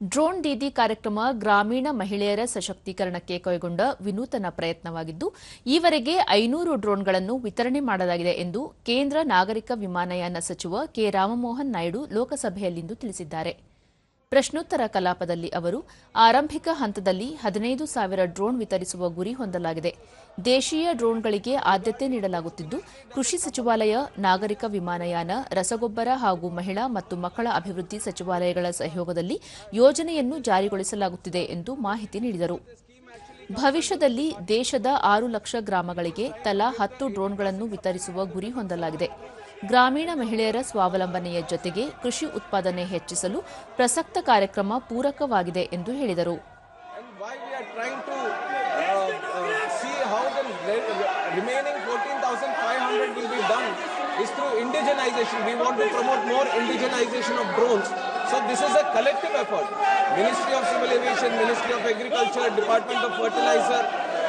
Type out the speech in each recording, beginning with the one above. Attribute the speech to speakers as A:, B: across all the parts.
A: Drone Didi ಕಾರ್ಯಕ್ರಮ ಗ್ರಾಮೀಣ ಮಹಿಳೆಯರ ಸಶಕ್ತೀಕರಣಕ್ಕೆ ಕೈಗೊಂಡ ವಿನೂತನ ಪ್ರಯತ್ನವಾಗಿದ್ದು, ಈವರೆಗೆ ಐನೂರು ಡ್ರೋನ್ಗಳನ್ನು ವಿತರಣೆ ಮಾಡಲಾಗಿದೆ ಎಂದು ಕೇಂದ್ರ ನಾಗರಿಕ ವಿಮಾನಯಾನ ಸಚಿವ ಕೆ. ರಾಮಮೋಹನ್ ನಾಯ್ಡು ಲೋಕಸಭೆಯಲ್ಲಿಂದು ತಿಳಿಸಿದ್ದಾರೆ. ಪ್ರಶ್ನೋತ್ತರ ಕಲಾಪದಲ್ಲಿ ಅವರು ಆರಂಭಿಕ ಹಂತದಲ್ಲಿ ಹದಿನೈದು ಸಾವಿರ ಡ್ರೋನ್ ವಿತರಿಸುವ ಗುರಿ ಹೊಂದಲಾಗಿದೆ. ದೇಶೀಯ ಡ್ರೋನ್ಗಳಿಗೆ ಆದ್ಯತೆ ನೀಡಲಾಗುತ್ತಿದ್ದು, ಕೃಷಿ ಸಚಿವಾಲಯ, ನಾಗರಿಕ ವಿಮಾನಯಾನ, ರಸಗೊಬ್ಬರ ಹಾಗೂ ಮಹಿಳಾ ಮತ್ತು ಮಕ್ಕಳ ಅಭಿವೃದ್ಧಿ ಸಚಿವಾಲಯಗಳ ಸಹಯೋಗದಲ್ಲಿ ಯೋಜನೆಯನ್ನು ಜಾರಿಗೊಳಿಸಲಾಗುತ್ತಿದೆ ಎಂದು ಮಾಹಿತಿ ನೀಡಿದರು. ಭವಿಷ್ಯದಲ್ಲಿ ದೇಶದ ಆರು ಲಕ್ಷ ಗ್ರಾಮಗಳಿಗೆ ತಲಾ ಹತ್ತು ಡ್ರೋನ್ಗಳನ್ನು ವಿತರಿಸುವ ಗುರಿ ಹೊಂದಲಾಗಿದೆ. ಗ್ರಾಮೀಣ ಮಹಿಳೆಯರ ಸ್ವಾವಲಂಬನೆಯ ಜೊತೆಗೆ ಕೃಷಿ ಉತ್ಪಾದನೆ ಹೆಚ್ಚಿಸಲು ಪ್ರಸಕ್ತ ಕಾರ್ಯಕ್ರಮ ಪೂರಕವಾಗಿದೆ ಎಂದು ಹೇಳಿದರು.
B: Ministry of Civil Aviation, Ministry of Agriculture, Department of Fertilizer.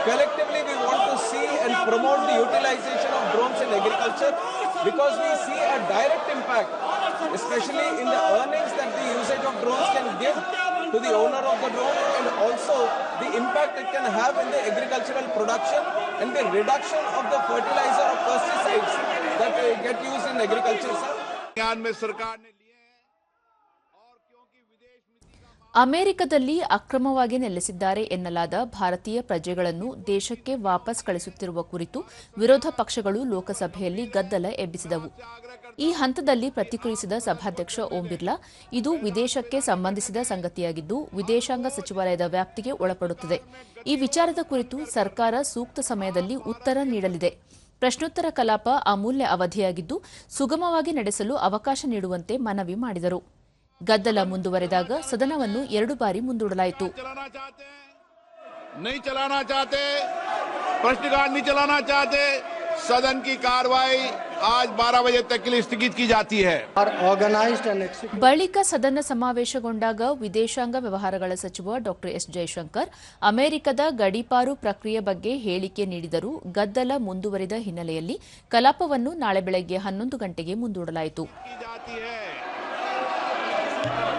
B: Collectively we want to see and promote the utilization of drones in agriculture because we see a direct impact, especially in the earnings that the usage of drones can give to the owner of the drone and also the impact it can have in the agricultural production and the reduction of the fertilizer or pesticides that uh, get used in agriculture. Sir.
C: ज्ञान में सरकार ने
A: ಅಮೆರಿಕದಲ್ಲಿ ಅಕ್ರಮವಾಗಿ ನೆಲೆಸಿದ್ದಾರೆ ಎನ್ನಲಾದ ಭಾರತೀಯ ಪ್ರಜೆಗಳನ್ನು ದೇಶಕ್ಕೆ ವಾಪಸ್ ಕಳಿಸುತ್ತಿರುವ ಕುರಿತು ವಿರೋಧ ಪಕ್ಷಗಳು ಲೋಕಸಭೆಯಲ್ಲಿ ಗದ್ದಲ ಎಬ್ಬಿಸಿದವು. ಈ ಹಂತದಲ್ಲಿ ಪ್ರತಿಕ್ರಿಯಿಸಿದ ಸಭಾಧ್ಯಕ್ಷ ಓಂ ಬಿರ್ಲಾ, ಇದು ವಿದೇಶಕ್ಕೆ ಸಂಬಂಧಿಸಿದ ಸಂಗತಿಯಾಗಿದ್ದು, ವಿದೇಶಾಂಗ ಸಚಿವಾಲಯದ ವ್ಯಾಪ್ತಿಗೆ ಒಳಪಡುತ್ತದೆ. ಈ ವಿಚಾರದ ಕುರಿತು ಸರ್ಕಾರ ಸೂಕ್ತ ಸಮಯದಲ್ಲಿ ಉತ್ತರ ನೀಡಲಿದೆ. ಪ್ರಶ್ನೋತ್ತರ ಕಲಾಪ ಅಮೂಲ್ಯ ಅವಧಿಯಾಗಿದ್ದು, ಸುಗಮವಾಗಿ ನಡೆಸಲು ಅವಕಾಶ ನೀಡುವಂತೆ ಮನವಿ ಮಾಡಿದರು. ಗದ್ದಲ ಮುಂದುವರೆದಾಗ ಸದನವನ್ನು ಎರಡು ಬಾರಿ ಮುಂದೂಡಲಾಯಿತು
C: चलाना चाहते हैं नहीं चलाना चाहते प्रश्नकाल नहीं चलाना चाहते सदन की कार्रवाई आज 12 बजे तक के लिए स्थगित की जाती है
D: are organized and executed.
A: ಬಳಿಕ ಸದನ ಸಮಾವೇಶಗೊಂಡಾಗ ವಿದೇಶಾಂಗ ವ್ಯವಹಾರಗಳ ಸಚಿವ ಡಾ ಎಸ್ ಜಯಶಂಕರ್ ಅಮೆರಿಕದ ಗಡೀಪಾರು ಪ್ರಕ್ರಿಯೆ ಬಗ್ಗೆ ಹೇಳಿಕೆ ನೀಡಿದರೂ ಗದ್ದಲ ಮುಂದುವರಿದ ಹಿನ್ನೆಲೆಯಲ್ಲಿ ಕಲಾಪವನ್ನು ನಾಳೆ ಬೆಳಗ್ಗೆ ಹನ್ನೊಂದು ಗಂಟೆಗೆ ಮುಂದೂಡಲಾಯಿತು
C: Thank you.